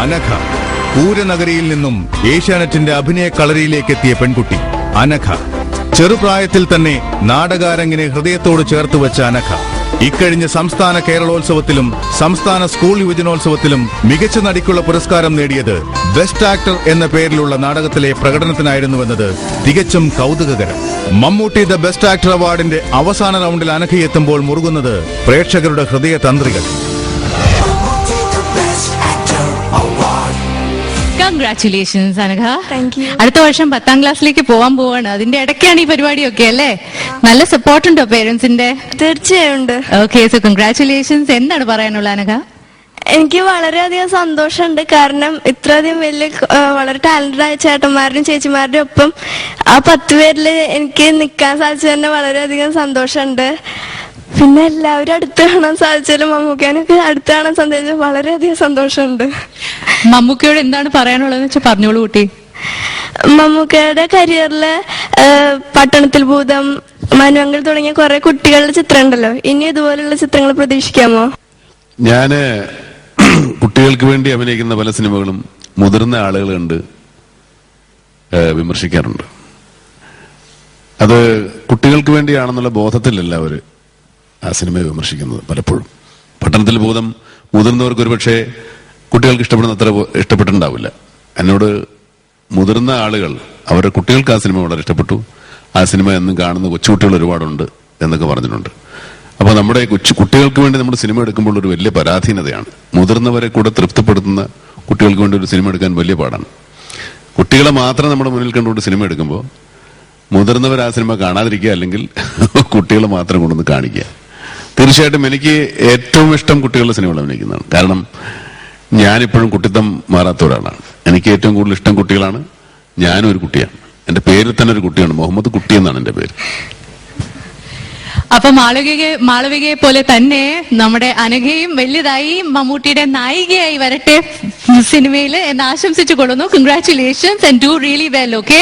അനഘ. പൂരനഗരിയിൽ നിന്നും ഏഷ്യാനെറ്റിന്റെ അഭിനയ കളരിയിലേക്ക് എത്തിയ പെൺകുട്ടി അനഘ. ചെറുപ്രായത്തിൽ തന്നെ നാടകാരങ്ങിനെ ഹൃദയത്തോട് ചേർത്ത് വെച്ച അനഘ. ഇക്കഴിഞ്ഞ സംസ്ഥാന കേരളോത്സവത്തിലും സംസ്ഥാന സ്കൂൾ യുവജനോത്സവത്തിലും മികച്ച നടിക്കുള്ള പുരസ്കാരം നേടിയത് ബെസ്റ്റ് ആക്ടർ എന്ന പേരിലുള്ള നാടകത്തിലെ പ്രകടനത്തിനായിരുന്നുവെന്നത് തികച്ചും കൗതുകകരം. മമ്മൂട്ടി ദ ബെസ്റ്റ് ആക്ടർ അവാർഡിന്റെ അവസാന റൗണ്ടിൽ അനഘയെത്തുമ്പോൾ മുറുകുന്നത് പ്രേക്ഷകരുടെ ഹൃദയ തന്ത്രികൾ കൺഗ്രാറ്റുലേഷൻസ് അനഘ. അടുത്ത വർഷം പത്താം ക്ലാസ്സിലേക്ക് പോവാൻ പോവാണ്. അതിന്റെ ഇടയ്ക്കാണ് ഈ പരിപാടിയൊക്കെ അല്ലേ? നല്ല സപ്പോർട്ട് ഉണ്ടോ പേരൻസിന്റെ തീർച്ചയായും ഓക്കെ സോ കൺഗ്രാറ്റുലേഷൻസ് എന്താണ് പറയാനുള്ള അനഘ എനിക്ക് വളരെയധികം സന്തോഷമുണ്ട്. കാരണം ഇത്രയധികം വലിയ വളരെ ടാലന്റഡ് ആയ ചേട്ടന്മാരുടെയും ചേച്ചിമാരുടെയും ഒപ്പം ആ പത്ത് പേരിൽ എനിക്ക് നിൽക്കാൻ സാധിച്ചത് തന്നെ വളരെയധികം സന്തോഷമുണ്ട്. പിന്നെ എല്ലാവരും അടുത്ത് കാണാൻ സാധിച്ചാലും മമ്മൂക്കാനൊക്കെ അടുത്ത് കാണാൻ സന്ദേശം വളരെയധികം സന്തോഷമുണ്ട്. മമ്മൂക്കയോട് എന്താണ് പറയാനുള്ളതെന്ന് വെച്ചാൽ പറഞ്ഞോളൂ കുട്ടി. മമ്മൂക്കയുടെ കരിയറിൽ പട്ടണത്തിൽ ഭൂതം മനുവങ്ങൾ തുടങ്ങിയ കുറെ കുട്ടികളുടെ ചിത്രം ഉണ്ടല്ലോ ഇനി ഇതുപോലുള്ള ചിത്രങ്ങൾ പ്രതീക്ഷിക്കാമോ? ഞാൻ കുട്ടികൾക്ക് വേണ്ടി അഭിനയിക്കുന്ന പല സിനിമകളും മുതിർന്ന ആളുകൾ കണ്ട് വിമർശിക്കാറുണ്ട്. അത് കുട്ടികൾക്ക് വേണ്ടിയാണെന്നുള്ള ബോധത്തിലല്ല അവർ. ആ സിനിമയെ വിമർശിക്കുന്നത് പലപ്പോഴും. പട്ടണത്തിൽ ഭൂതം മുതിർന്നവർക്ക് ഒരുപക്ഷെ കുട്ടികൾക്ക് ഇഷ്ടപ്പെടുന്ന അത്ര ഇഷ്ടപ്പെട്ടിട്ടുണ്ടാവില്ല. എന്നോട് മുതിർന്ന ആളുകൾ അവരുടെ കുട്ടികൾക്ക് ആ സിനിമ വളരെ ഇഷ്ടപ്പെട്ടു. ആ സിനിമ എന്നും കാണുന്ന കൊച്ചുകുട്ടികൾ ഒരുപാടുണ്ട് എന്നൊക്കെ പറഞ്ഞിട്ടുണ്ട്. അപ്പോൾ നമ്മുടെ കൊച്ചു കുട്ടികൾക്ക് വേണ്ടി നമ്മൾ സിനിമ എടുക്കുമ്പോൾ ഒരു വലിയ പരാധീനതയാണ്. മുതിർന്നവരെ കൂടെ തൃപ്തിപ്പെടുത്തുന്ന കുട്ടികൾക്ക് വേണ്ടി ഒരു സിനിമ എടുക്കാൻ വലിയ പാടാണ്. കുട്ടികളെ മാത്രം നമ്മുടെ മുന്നിൽ കണ്ടുകൊണ്ട് സിനിമ എടുക്കുമ്പോൾ മുതിർന്നവർ ആ സിനിമ കാണാതിരിക്കുക അല്ലെങ്കിൽ കുട്ടികളെ മാത്രം കൊണ്ടുവന്ന് കാണിക്കുക. തീർച്ചയായിട്ടും എനിക്ക് ഏറ്റവും ഇഷ്ടം കുട്ടികളുടെ സിനിമകൾ അഭിനയിക്കുന്നതാണ്. കാരണം ഞാനിപ്പോഴും കുട്ടിത്തം മാറാത്ത എനിക്ക് ഏറ്റവും കൂടുതൽ ഇഷ്ടം കുട്ടികളാണ്. ഞാനും ഒരു കുട്ടിയാണ്. എന്റെ പേരിൽ തന്നെ ഒരു കുട്ടിയാണ്. മുഹമ്മദ് കുട്ടി എന്നാണ് എന്റെ പേര്. അപ്പൊ മാളവികയെ മാളവികയെ പോലെ തന്നെ നമ്മുടെ അനഘയും വലിയതായി മമ്മൂട്ടിയുടെ നായികയായി വരട്ടെ സിനിമയിൽ എന്ന് ആശംസിച്ചു കൊള്ളുന്നു congratulations and do really well okay